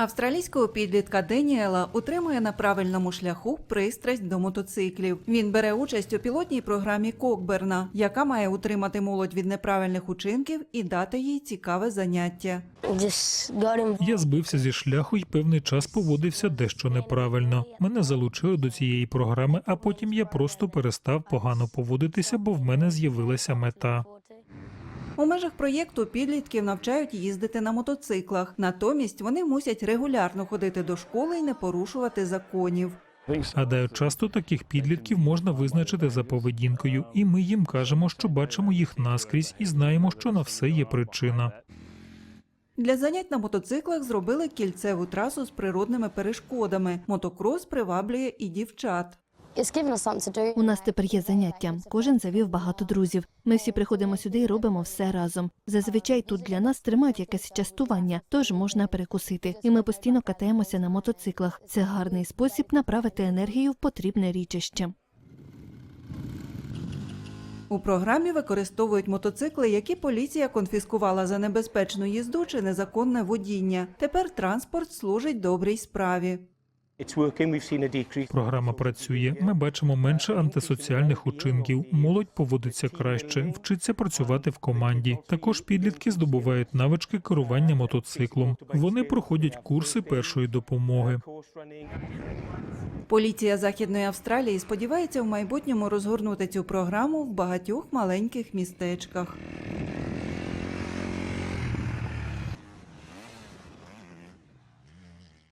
Австралійського підлітка Деніела утримує на правильному шляху пристрасть до мотоциклів. Він бере участь у пілотній програмі Кокберна, яка має утримати молодь від неправильних учинків і дати їй цікаве заняття. Я збився зі шляху і певний час поводився дещо неправильно. Мене залучили до цієї програми, а потім я просто перестав погано поводитися, бо в мене з'явилася мета. У межах проєкту підлітків навчають їздити на мотоциклах. Натомість вони мусять регулярно ходити до школи і не порушувати законів. Гадаю, часто таких підлітків можна визначити за поведінкою, і ми їм кажемо, що бачимо їх наскрізь і знаємо, що на все є причина. Для занять на мотоциклах зробили кільцеву трасу з природними перешкодами. Мотокрос приваблює і дівчат. У нас тепер є заняття. Кожен завів багато друзів. Ми всі приходимо сюди і робимо все разом. Зазвичай тут для нас тримають якесь частування, тож можна перекусити. І ми постійно катаємося на мотоциклах. Це гарний спосіб направити енергію в потрібне річище. У програмі використовують мотоцикли, які поліція конфіскувала за небезпечну їзду чи незаконне водіння. Тепер транспорт служить добрій справі. Програма працює. Ми бачимо менше антисоціальних учинків. Молодь поводиться краще, вчиться працювати в команді. Також підлітки здобувають навички керування мотоциклом. Вони проходять курси першої допомоги. Поліція Західної Австралії сподівається в майбутньому розгорнути цю програму в багатьох маленьких містечках.